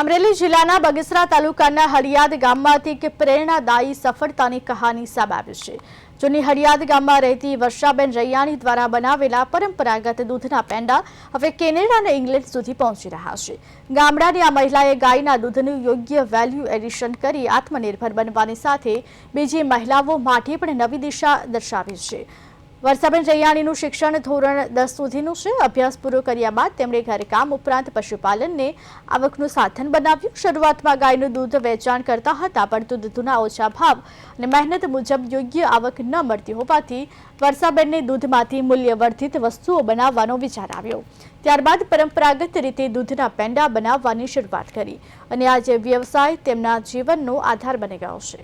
અમરેલી જિલ્લાના બગસરા તાલુકાના હળિયાદ ગામમાંથી એક પ્રેરણાદાયી સફળતાની કહાની સામે આવી છે. જૂની હળિયાદ ગામમાં રહેતી વર્ષાબેન રૈયાણી દ્વારા બનાવેલા પરંપરાગત દૂધના પેંડા હવે કેનેડા અને ઇંગ્લેન્ડ સુધી પહોંચી રહ્યા છે. ગામડાની આ મહિલાએ ગાયના દૂધનું યોગ્ય વેલ્યુ એડિશન કરી આત્મનિર્ભર બનવાની સાથે બીજી મહિલાઓ માટે પણ નવી દિશા દર્શાવી છે. વર્ષાબેન જૈયાણીનું શિક્ષણ ધોરણ દસ સુધીનું છે. અભ્યાસ પૂરો કર્યા બાદ તેમણે ઘરકામ ઉપરાંત પશુપાલનને આવકનું સાધન બનાવ્યું. શરૂઆતમાં ગાયનું દૂધ વેચાણ કરતા હતા, પરંતુ દૂધના ઓછા ભાવ અને મહેનત મુજબ યોગ્ય આવક ન મળતી હોવાથી વર્ષાબેનને દૂધમાંથી મૂલ્યવર્ધિત વસ્તુઓ બનાવવાનો વિચાર આવ્યો. ત્યારબાદ પરંપરાગત રીતે દૂધના પેંડા બનાવવાની શરૂઆત કરી અને આજે વ્યવસાય તેમના જીવનનો આધાર બની ગયો છે.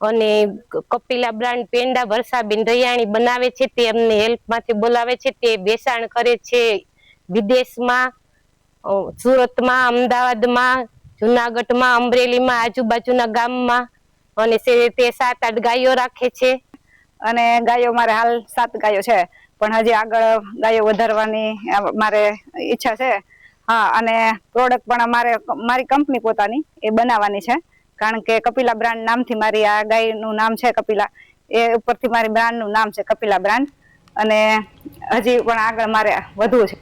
અને કપિલા બ્રાન્ડ પેંડા વરસાબેન રૈયાણી બનાવે છે, તે અમને હેલ્પમાંથી બોલાવે છે, તે વેચાણ કરે છે વિદેશમાં સુરતમાં, અમદાવાદમાં, જુનાગઢમાં, અમરેલીમાં, આજુબાજુના ગામમાં અને તે સાત આઠ ગાયો રાખે છે. અને ગાયો મારે હાલ સાત ગાયો છે, પણ હજી આગળ ગાયો વધારવાની મારે ઈચ્છા છે. હા, અને પ્રોડક્ટ પણ અમારે, મારી કંપની પોતાની એ બનાવવાની છે. કારણ કે કપિલા બ્રાન્ડ નામથી મારી આ ગાયનું નામ છે કપિલા. એ ઉપરથી મારી બ્રાન્ડનું નામ છે કપિલા બ્રાન્ડ. અને હજી પણ આગળ મારે વધવું છે.